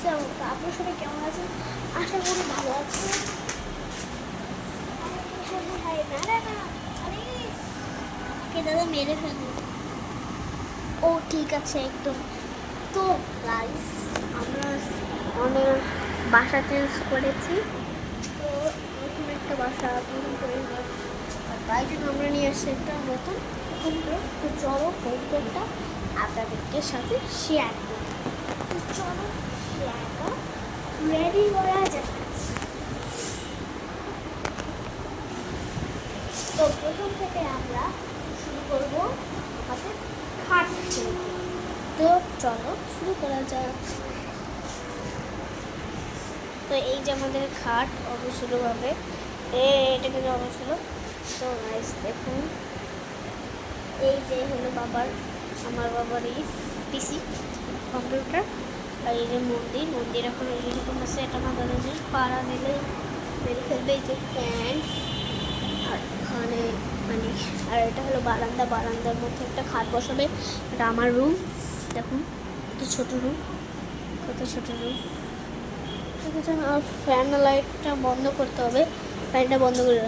বাচ্চার মতো আপনার সবাই কেমন আছেন? আশা করি ভালো আছেন। হায়, না, না, না, আরে, কে দাদা মেরে ফেলল ও ঠিক আছে একদম। তো গাইস আমরা অনেক বাসা চেঞ্জ করেছি। তো নতুন একটা বাসা নতুন করে। আর তাই জন্য আমরা নিয়ে আসছি একটা নতুন হোম তো চলো হোম একটা আপনাদেরকে সাথে শেয়ার করি। তো চলো শেয়ারটা রেডি করা যাক। তো প্রথম থেকে আমরা শুরু করব আমাদের খাট তো চলো শুরু করা যাক। তো এই যে আমাদের খাট অবশ্যভাবে এ, এটা কিন্তু অবশ্যল তো নাইস দেখুন। এই যে হলো বাবার, আমার বাবার এই পিসি কম্পিউটার আর এই যে মন্দির মন্দির এখন এইরকম আছে এটা মাথা যে পাড়া দিলে মেরে ফেলবে এই যে ফ্যান আর ওখানে মানে আর এটা হলো বারান্দা বারান্দার মধ্যে একটা খাট বসাবে। এটা আমার রুম দেখুন কত ছোট রুম কত ছোট রুম ঠিক আছে আর ফ্যান লাইটটা বন্ধ করতে হবে। ফ্যানটা বন্ধ করে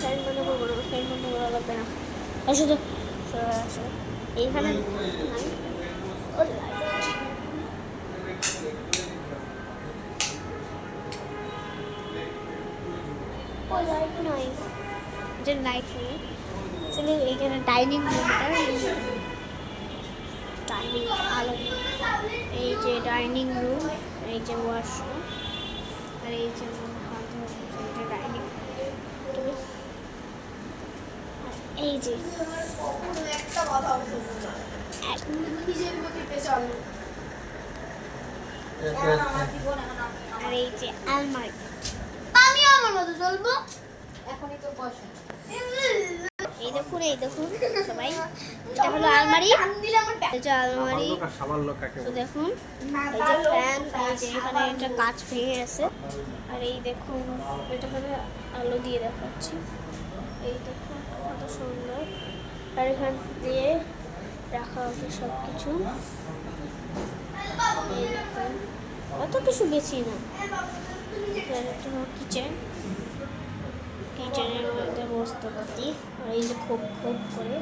ফ্যান বন্ধ করব না ফ্যান বন্ধ করা লাগবে না। আসো তো। এইখানে ও লাইট যে লাইট নেই আসলে এইখানে ডাইনিং রুমটা ডাইনিং আলো এই যে ডাইনিং রুম এই যে ওয়াশরুম আর এই যে ডাইনিং এই যে এখন এখন আর এই যে আলমারি আমার মতো চলবো? এখনই তো বসে। এই দেখুন এই দেখুন সবাই। এটা হলো আলমারি। যে আলমারি। তো দেখুন এই যে ফ্যান এখানে একটা কাঁচ ভেঙে গেছে। আর এই দেখুন এটা হলো আলো দিয়ে দেখাচ্ছি। এই দেখুন কত সুন্দর। আর এখান দিয়ে রাখা হবে সব কিছু অত কিছু বেশি না। কিচেন কিচেনের মধ্যে বস্তুপাতি আর এই যে খোপ খোপ করে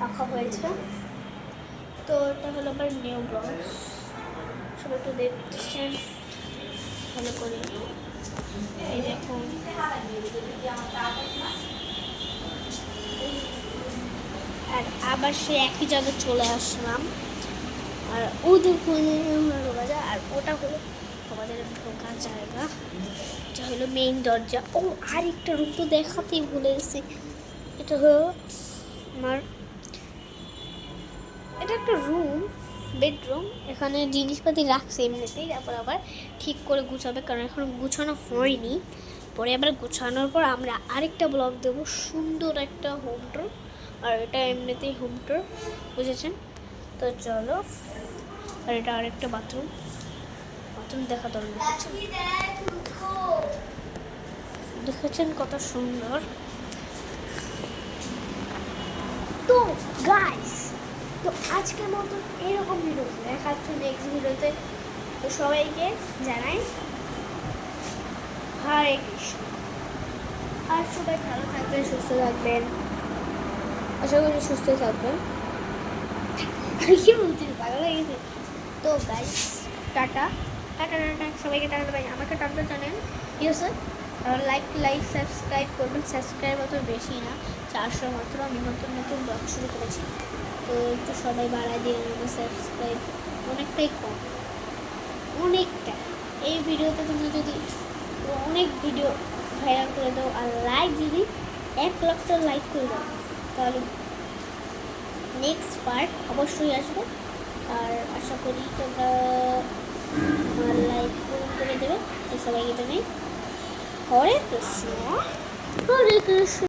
রাখা হয়েছে তো এটা হলো আমার নিউ ব্লগস সব একটু দেখছেন ভালো করে এই দেখুন আর আবার সে একই জায়গায় চলে আসলাম আর ও দেখুন বাজার আর ওটা হলো আমাদের ঢোকার জায়গা। এটা হলো মেইন দরজা। ও আর একটা রুম তো দেখাতেই ভুলে গেছি। এটা হলো আমার এটা একটা রুম বেডরুম এখানে জিনিসপাতি রাখছে এমনিতেই, তারপর আবার ঠিক করে গুছাবে, কারণ এখন গুছানো হয়নি। পরে আবার গুছানোর পর আমরা আরেকটা ব্লগ দেবো। সুন্দর একটা হোম টুর আর এটা এমনিতেই হোম টুর বুঝেছেন? তো চলো, আর এটা আরেকটা বাথরুম বাথরুম দেখা দরকার দেখেছেন কত সুন্দর। তো গাইস তো আজকের মতন এরকম ভিডিও দেখা হচ্ছে নেক্সট ভিডিওতে তো সবাইকে জানাই, হরে কৃষ্ণ। আর সবাই ভালো থাকবেন, সুস্থ থাকবেন। আশা করি সুস্থ থাকবেন। কি বলছি ভালো লেগেছে। তো গাইস টাটা। টাটা সবাইকে টাটা ভাই আমাকে টাটা জানেন। ঠিক আছে? লাইক লাইক সাবস্ক্রাইব করবেন। সাবস্ক্রাইব অত বেশি না। চারশো মাত্র আমি নতুন নতুন ব্লগ শুরু করেছি। তো একটু সবাই বাড়ায় দিয়ে আমার সাবস্ক্রাইব অনেকটাই কম। অনেকটা। এই ভিডিওতে তুমি যদি অনেক ভিডিও ভাইরাল করে দাও আর লাইক যদি এক লক্ষটা লাইক করে দাও, তাহলে নেক্সট পার্ট অবশ্যই আসবে। আর আশা করি তোমরা লাইক করে দেবে। সবাইকে তুমি হরে কৃষ্ণ হরে কৃষ্ণ